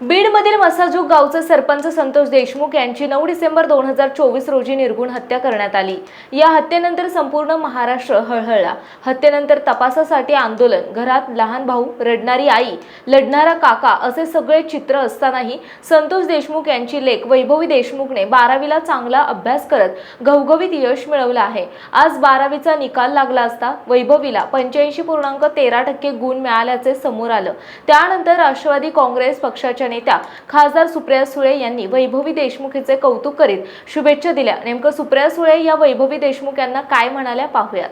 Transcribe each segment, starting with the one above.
बीडमधील मसाजू गावचे सरपंच संतोष देशमुख यांची नऊ डिसेंबर दोन हजार चोवीस रोजी निर्गुण हत्या करण्यात आली. या हत्येनंतर संपूर्ण महाराष्ट्र हळहळला. हत्येनंतर तपासासाठी आंदोलन घरात लहान भाऊ रडणारी आई लढणारा काका असे सगळे चित्र असतानाही संतोष देशमुख यांची लेख वैभवी देशमुखने बारावीला चांगला अभ्यास करत घवघवीत यश मिळवलं आहे. आज बारावीचा निकाल लागला असता वैभवीला पंच्याऐंशी पूर्णांक तेरा टक्के गुण मिळाल्याचे समोर आलं. त्यानंतर राष्ट्रवादी काँग्रेस पक्षाच्या नेत्या खासदार सुप्रिया सुळे यांनी वैभवी देशमुख हिचे कौतुक करीत शुभेच्छा दिल्या. नेमकं सुप्रिया सुळे या वैभवी देशमुख यांना काय म्हणाल्या पाहूयात.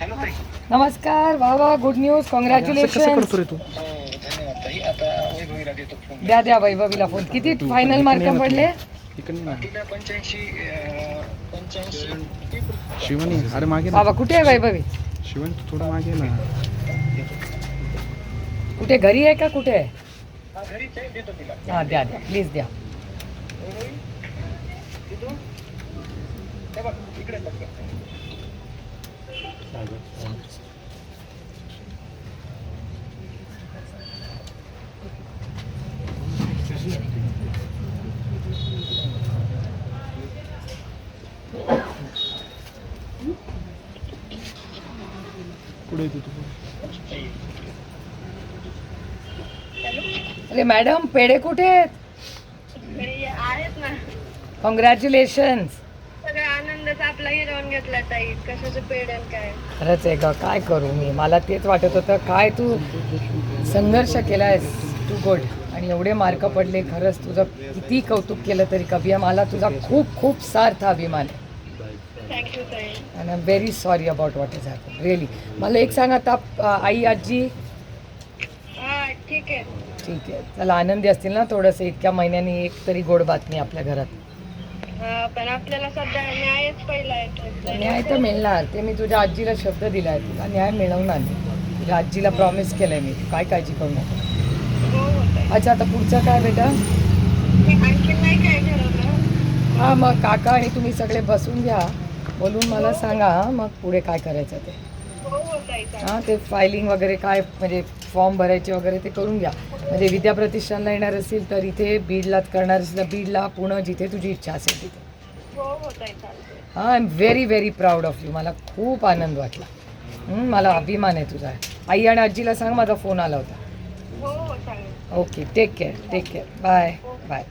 हॅलो ताई. नमस्कार वा वा गुड न्यूज कसं कॉंग्रॅच्युलेशन करतो रे तू? धन्यवाद ताई. आता वैभवीला देतो फोन द्या द्या वैभवीला फोन किती फायनल मार्क पडले? शिवानी अरे मागे ना. बाबा कुठे आहे वैभवी? शिवानी तू थोडं मागे ना. कुठे घरी आहे का कुठे? आहे हा द्या द्या. प्लीज द्या. पुढे येतो तू? अरे मॅडम पेढे कुठे आहेत? ना. कॉंग्रॅच्युलेशन सगळा आनंदच आपला हिरवून घेतला ताई कशाचं पेडेल काय. खरंच आहे का? काय करू मी? मला तेच वाटत होतं काय तू संघर्ष केलायस? तू गुड. आणि एवढे मार्क पडले खरंच तुझं किती कौतुक केलं तरी कभी. मला तुझा खूप खूप सार्थ अभिमान आहे. थँक्यू ताई. And I am very sorry about what is happen really मला एक सांग आता आई आजी? हा ठीक आहे. ठीक आहे. चला आनंदी असतील ना थोडंसं इतक्या महिन्यांनी एक तरी गोड बातमी आपल्या घरात. हा पण आपल्याला सध्या न्यायच पहिला येतो न्याय तर मिळणार. ते मी तुझ्या आजीला शब्द दिला आहे तुला. न्याय मिळवणार मी. तुझ्या आजीला प्रॉमिस केलं आहे मी. तू काय काळजी करू नको. हो हो ताई अच्छा आता पुढचं काय बेटा? नाही काय ठरवलं? हां मग काका आणि तुम्ही सगळे बसून घ्या. बोलून मला सांगा हां मग पुढे काय करायचं ते. हो ते फायलिंग वगैरे काय म्हणजे फॉर्म भरायचे वगैरे ते करून घ्या. म्हणजे विद्या प्रतिष्ठानला येणार असेल तर इथे बीडलाच करणार असेल तर बीडला पुणे जिथे तुझी इच्छा असेल तिथे. हो I am very very proud of you मला खूप आनंद वाटला. मला अभिमान आहे तुझा. आई आणि आजीला सांग माझा फोन आला होता. Okay take care take care bye bye bye